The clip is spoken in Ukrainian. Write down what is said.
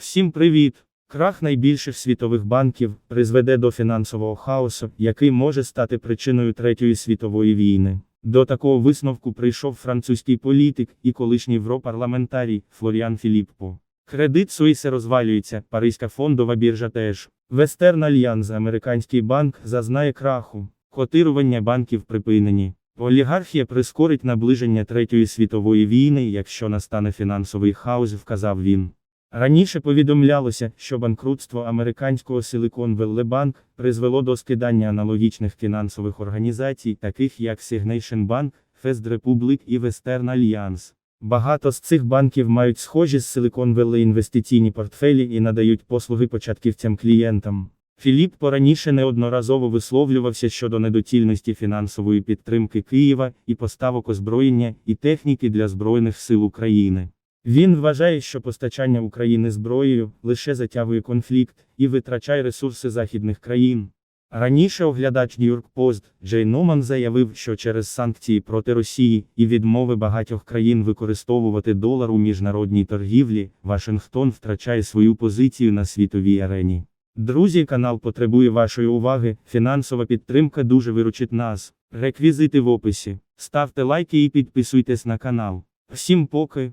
Всім привіт! Крах найбільших світових банків призведе до фінансового хаосу, який може стати причиною Третьої світової війни. До такого висновку прийшов французький політик і колишній європарламентарій Флоріан Філіппо. Кредит Суїси розвалюється, Паризька фондова біржа теж. Вестерн Альянс, американський банк, зазнає краху. Котирування банків припинені. Олігархія прискорить наближення Третьої світової війни, якщо настане фінансовий хаос, вказав він. Раніше повідомлялося, що банкрутство американського Silicon Valley Bank призвело до скидання аналогічних фінансових організацій, таких як Signation Bank, First Republic і Western Alliance. Багато з цих банків мають схожі з Silicon Valley інвестиційні портфелі і надають послуги початківцям клієнтам. Філіп пораніше неодноразово висловлювався щодо недоцільності фінансової підтримки Києва і поставок озброєння і техніки для Збройних сил України. Він вважає, що постачання України зброєю лише затягує конфлікт і витрачає ресурси західних країн. Раніше оглядач York Post Джей Номан заявив, що через санкції проти Росії і відмови багатьох країн використовувати долар у міжнародній торгівлі, Вашингтон втрачає свою позицію на світовій арені. Друзі, канал потребує вашої уваги. Фінансова підтримка дуже виручить нас. Реквізити в описі. Ставте лайки і підписуйтесь на канал. Всім поки.